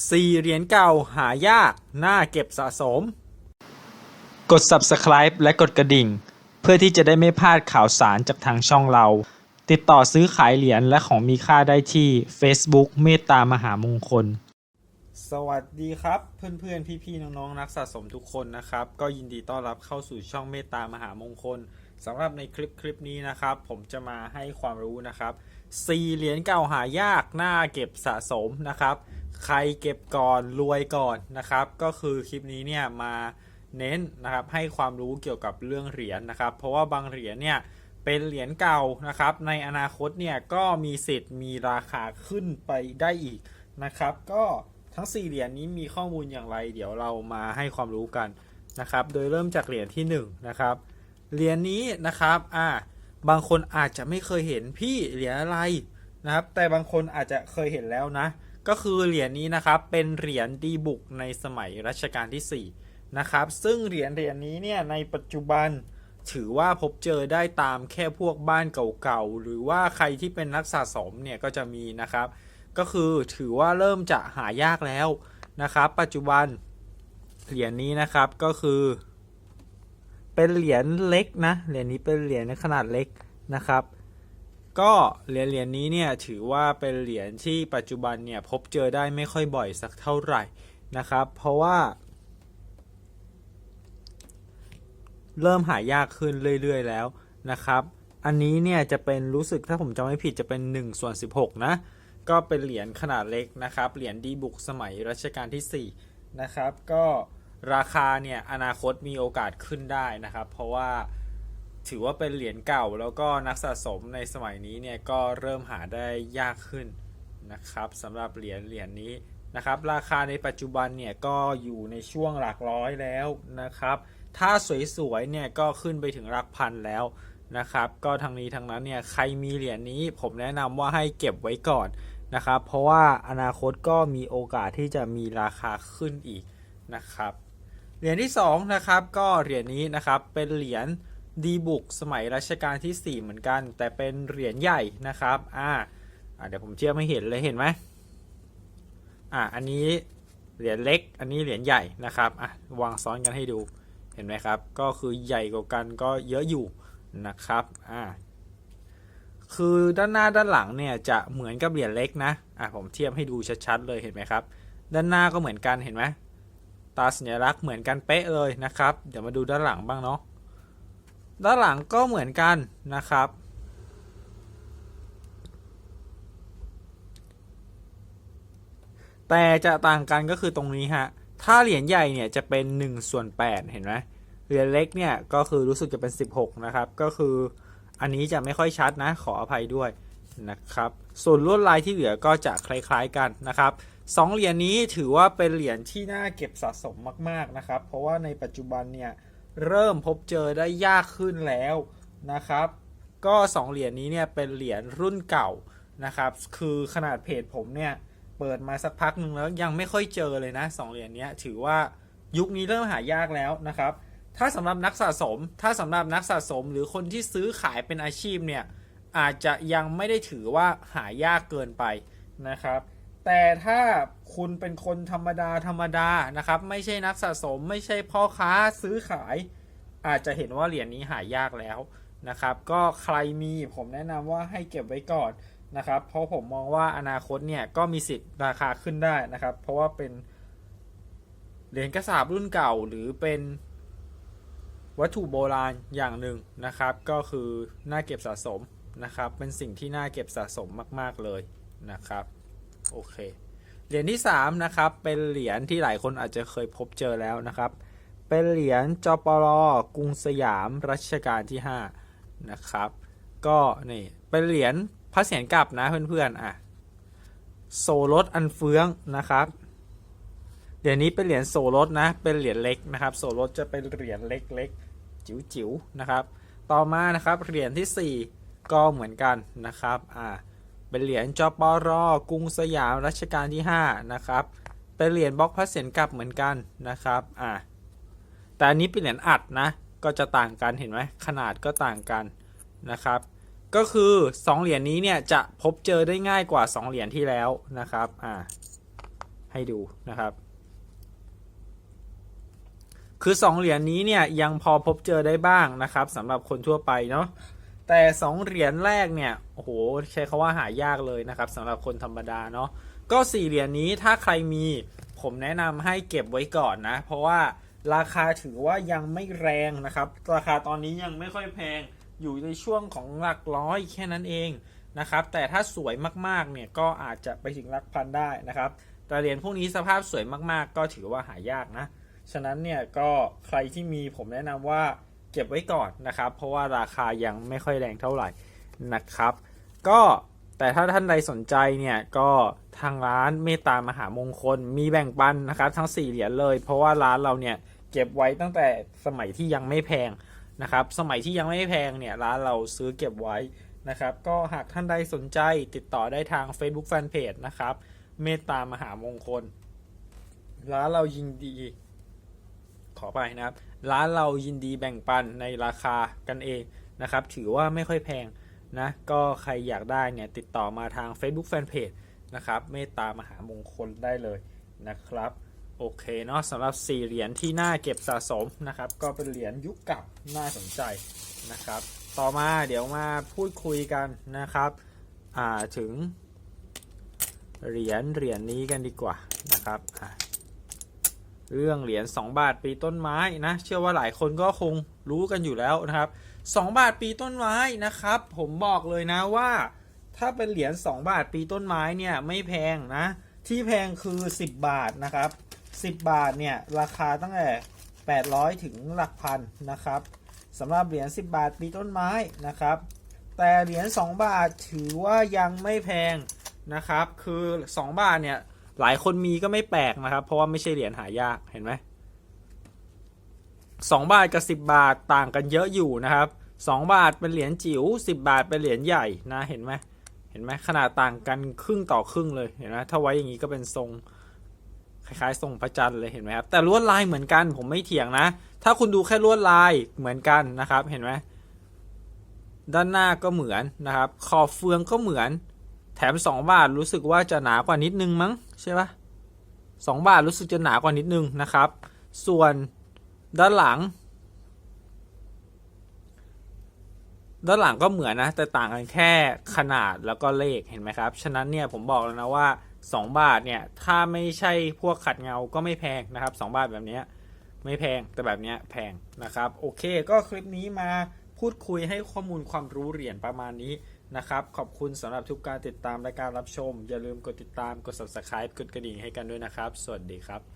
4 เหรียญเก่าหายาก น่าเก็บสะสม กด subscribe และกดกระดิ่ง เพื่อที่จะได้ไม่พลาดข่าวสารจากทางช่องเรา ติดต่อซื้อขายเหรียญและของมีค่าได้ที่ Facebook เมตตามหามงคล สวัสดีครับ เพื่อนๆ พี่ๆ น้องๆ นักสะสมทุกคนนะครับ ก็ยินดีต้อนรับเข้าสู่ช่องเมตตามหามงคลสำหรับในคลิปคลิปนี้นะครับ ผมจะมาให้ความรู้นะครับสี่เหรียญเก่าหายากน่าเก็บสะสมนะครับ ใครเก็บก่อนรวยก่อนนะครับ ก็คือคลิปนี้เนี่ยมาเน้นนะครับให้ความรู้เกี่ยวกับเรื่องเหรียญนะครับ เพราะว่าบางเหรียญเนี่ยเป็นเหรียญเก่านะครับ ในอนาคตเนี่ยก็มีสิทธิ์มีราคาขึ้นไปได้อีกนะครับ ก็ทั้ง 4 เหรียญนี้มีข้อมูลอย่างไร เดี๋ยวเรามาให้ความรู้กันนะครับ โดยเริ่มจากเหรียญที่1นะครับเหรียญนี้นะครับอ่าบางคนอาจจะไม่เคยเห็นพี่เหรียญอะไรนะครับ แต่บางคนอาจจะเคยเห็นแล้วนะ ก็คือเหรียญนี้นะครับเป็นเหรียญดีบุกในสมัยรัชกาลที่4นะครับซึ่งเหรียญเหรียญนี้เนี่ยในปัจจุบันถือว่าพบเจอได้ตามแค่พวกบ้านเก่าๆหรือว่าใครที่เป็นนักสะสมเนี่ยก็จะมีนะครับ ก็คือถือว่าเริ่มจะหายากแล้วนะครับ ปัจจุบันเหรียญนี้นะครับก็คือ เป็นเหรียญเล็กนะเหรียญนี้เป็นเหรียญขนาดเล็กนะครับ ก็เหรียญเหรียญนี้เนี่ยถือว่าเป็นเหรียญที่ปัจจุบันเนี่ยพบเจอได้ไม่ค่อยบ่อยสักเท่าไหร่นะครับ เพราะว่า เริ่มหายากขึ้นเรื่อยๆแล้วนะครับ อันนี้เนี่ยจะเป็นรู้สึกถ้าผมจำไม่ผิดจะเป็น1ส่วน16 นะ ก็เป็นเหรียญขนาดเล็กนะครับ เหรียญดีบุกสมัยรัชกาลที่ 4 นะครับ ก็ราคาเนี่ยอนาคตมีโอกาสขึ้นได้นะครับ เพราะว่า ถือว่าเป็นเหรียญเก่าแล้วก็นักสะสมในสมัยนี้เนี่ยก็เริ่มหาได้ยากขึ้นนะครับสำหรับเหรียญเหรียญนี้นะครับ ราคาในปัจจุบันเนี่ยก็อยู่ในช่วงหลักร้อยแล้วนะครับ ถ้าสวยๆเนี่ยก็ขึ้นไปถึงหลักพันแล้วนะครับ ก็ทางนี้ทางนั้นเนี่ยใครมีเหรียญนี้ผมแนะนำว่าให้เก็บไว้ก่อนนะครับ เพราะว่าอนาคตก็มีโอกาสที่จะมีราคาขึ้นอีกนะครับ เหรียญที่2นะครับก็เหรียญนี้นะครับเป็นเหรียญ ดีบุกสมัยรัชกาลที่ 4 เหมือนกัน แต่เป็นเหรียญใหญ่นะครับอ่าเดี๋ยวผมเทียบให้เห็นเลยเห็นไหมอ่าอันนี้เหรียญเล็ก อันนี้เหรียญใหญ่นะครับอะวางซ้อนกันให้ดูเห็นไหมครับ ก็คือใหญ่กว่ากันก็เยอะอยู่นะครับอ่าคือด้านหน้าด้านหลังเนี่ยจะเหมือนกับเหรียญเล็กนะอะผมเทียบให้ดูชัดๆเลยเห็นไหมครับ ด้านหน้าก็เหมือนกันเห็นไหมตาสัญลักษณ์เหมือนกันเป๊ะเลยนะครับ เดี๋ยวมาดูด้านหลังบ้างเนาะ ด้านหลังก็เหมือนกันนะครับ แต่จะต่างกันก็คือตรงนี้ฮะ ถ้าเหรียญใหญ่เนี่ยจะเป็น1ส่วน8เห็นไหมเหรียญเล็กเนี่ยก็คือรู้สึกจะเป็น 16 นะครับ ก็คืออันนี้จะไม่ค่อยชัดนะขออภัยด้วยนะครับ ส่วนลวดลายที่เหลือก็จะคล้ายๆกันนะครับสองเหรียญนี้ถือว่าเป็นเหรียญที่น่าเก็บสะสมมาก ๆนะครับ เพราะว่าในปัจจุบันเนี่ย เริ่มพบเจอได้ยากขึ้นแล้วนะครับ ก็สองเหรียญนี้เนี่ยเป็นเหรียญรุ่นเก่านะครับ คือขนาดเพจผมเนี่ยเปิดมาสักพักหนึ่งแล้วยังไม่ค่อยเจอเลยนะสองเหรียญนี้ถือว่ายุคนี้เริ่มหายากแล้วนะครับ ถ้าสำหรับนักสะสม ถ้าสำหรับนักสะสมหรือคนที่ซื้อขายเป็นอาชีพเนี่ยอาจจะยังไม่ได้ถือว่าหายากเกินไปนะครับ แต่ถ้าคุณเป็นคนธรรมดาธรรมดานะครับ ไม่ใช่นักสะสม ไม่ใช่พ่อค้าซื้อขาย อาจจะเห็นว่าเหรียญนี้หายากแล้วนะครับ ก็ใครมีผมแนะนำว่าให้เก็บไว้ก่อนนะครับ เพราะผมมองว่าอนาคตเนี่ยก็มีสิทธิ์ราคาขึ้นได้นะครับ เพราะว่าเป็นเหรียญกระสาบรุ่นเก่าหรือเป็นวัตถุโบราณอย่างหนึ่งนะครับ ก็คือน่าเก็บสะสมนะครับ เป็นสิ่งที่น่าเก็บสะสมมาก ๆเลยนะครับ โอเค เหรียญที่ 3 นะครับ เป็นเหรียญที่หลายคนอาจจะเคยพบเจอแล้วนะครับ เป็นเหรียญจปรกรุงสยามรัชกาลที่ 5 นะครับ ก็นี่เป็นเหรียญพระเศียรกลับนะเพื่อนๆอะโซรสอันเฟืองนะครับเหรียญนี้เป็นเหรียญโซรสนะ เป็นเหรียญเล็กนะครับ โซรสจะเป็นเหรียญเล็กๆ จิ๋วๆนะครับ ต่อมานะครับเหรียญที่ 4 ก็เหมือนกันนะครับอ่า เป็นเหรียญจปรกรุงสยามรัชกาลที่ 5 นะครับ เป็นเหรียญบล็อกพระเศียรกลับเหมือนกันนะครับอ่าแต่อันนี้เป็นเหรียญอัดนะ ก็จะต่างกันเห็นไหมขนาดก็ต่างกันนะครับ ก็คือ 2 เหรียญนี้เนี่ยจะพบเจอได้ง่ายกว่า 2 เหรียญที่แล้วนะครับอ่าให้ดูนะครับคือ 2 เหรียญนี้เนี่ยยังพอพบเจอได้บ้างนะครับสำหรับคนทั่วไปเนาะ แต่ 2 เหรียญแรกเนี่ยโอ้โหใช้คาว่าหายากเลยนะครับสำหรับคนธรรมดาเนาะก็ 4 เหรียญนี้ถ้าใครมีผมแนะนำให้เก็บไว้ก่อนนะ เพราะว่าราคาถือว่ายังไม่แรงนะครับ ราคาตอนนี้ยังไม่ค่อยแพงอยู่ในช่วงของหลักร้อยแค่นั้นเองนะครับ แต่ถ้าสวยมากๆเนี่ยก็อาจจะไปถึงหลักพันได้นะครับ แต่เหรียญพวกนี้สภาพสวยมากๆ ก็ถือว่าหายากนะ ฉะนั้นเนี่ยก็ใครที่มีผมแนะนำว่า เก็บไว้ก่อนนะครับ เพราะว่าราคายังไม่ค่อยแรงเท่าไหร่นะครับ ก็แต่ถ้าท่านใดสนใจเนี่ยก็ทางร้านเมตตามหามงคลมีแบ่งปันนะครับ ทั้ง 4 เหรียญเลย เพราะว่าร้านเราเนี่ยเก็บไว้ตั้งแต่สมัยที่ยังไม่แพงนะครับ สมัยที่ยังไม่แพงเนี่ยร้านเราซื้อเก็บไว้นะครับ ก็หากท่านใดสนใจติดต่อได้ทาง Facebook Fanpage นะครับ เมตตามหามงคล ร้านเรายินดี ขอไปนะครับ ร้านเรายินดีแบ่งปันในราคากันเองนะครับ ถือว่าไม่ค่อยแพงนะ ก็ใครอยากได้เนี่ยติดต่อมาทาง Facebook Fanpage นะครับ เมตตามหามงคลได้เลยนะครับ โอเคเนาะสำหรับ4เหรียญที่น่าเก็บสะสมนะครับ ก็เป็นเหรียญยุคเก่าน่าสนใจนะครับ ต่อมาเดี๋ยวมาพูดคุยกันนะครับถึงเหรียญเหรียญนี้กันดีกว่านะครับ เรื่องเหรียญ2 บาทปีต้นไม้นะ เชื่อว่าหลายคนก็คงรู้กันอยู่แล้วนะครับ 2 บาทปีต้นไม้นะครับ ผมบอกเลยนะว่า ถ้าเป็นเหรียญ2 บาทปีต้นไม้เนี่ยไม่แพงนะ ที่แพงคือ 10 บาทนะครับ 10 บาทเนี่ยราคาตั้งแต่ 800 ถึงหลักพันนะครับสำหรับเหรียญ10 บาทปีต้นไม้นะครับ แต่เหรียญ2บาทถือว่ายังไม่แพงนะครับ คือ 2 บาทเนี่ย หลายคนมีก็ไม่แปลกนะครับ เพราะว่าไม่ใช่เหรียญหายากเห็นไหม2บาทกับ10บบาทต่างกันเยอะอยู่นะครับ2บาทเป็นเหรียญจิ๋ว10บบาทเป็นเหรียญใหญ่นะเห็นไหมเห็นไหมขนาดต่างกันครึ่งต่อครึ่งเลยเห็นไหมถ้าไว้อย่างนี้ก็เป็นทรงคล้ายๆทรงพระจันทร์เลยเห็นไหมครับแต่ลวดลายเหมือนกันผมไม่เถียงนะ ถ้าคุณดูแค่ลวดลายเหมือนกันนะครับ เห็นไหมด้านหน้าก็เหมือนนะครับ ขอบเฟืองก็เหมือน ถม 2 บาทรู้สึกว่าจะหนากว่านิดนึงมั้งใช่ปะสองบาทรู้สึกจะหนากว่านิดนึงนะครับ ส่วนด้านหลัง ด้านหลังก็เหมือนนะ แต่ต่างกันแค่ขนาดแล้วก็เลขเห็นไหมครับ ฉะนั้นเนี่ยผมบอกแล้วนะว่า 2 บาทเนี่ยถ้าไม่ใช่พวกขัดเงาก็ไม่แพงนะครับ 2 บาทแบบนี้ไม่แพงแต่แบบนี้แพงนะครับ โอเคก็คลิปนี้มาพูดคุยให้ข้อมูลความรู้เหรียญประมาณนี้ นะครับ ขอบคุณสำหรับทุกการติดตามและการรับชม อย่าลืมกดติดตาม กด subscribe กดกระดิ่งให้กันด้วยนะครับ สวัสดีครับ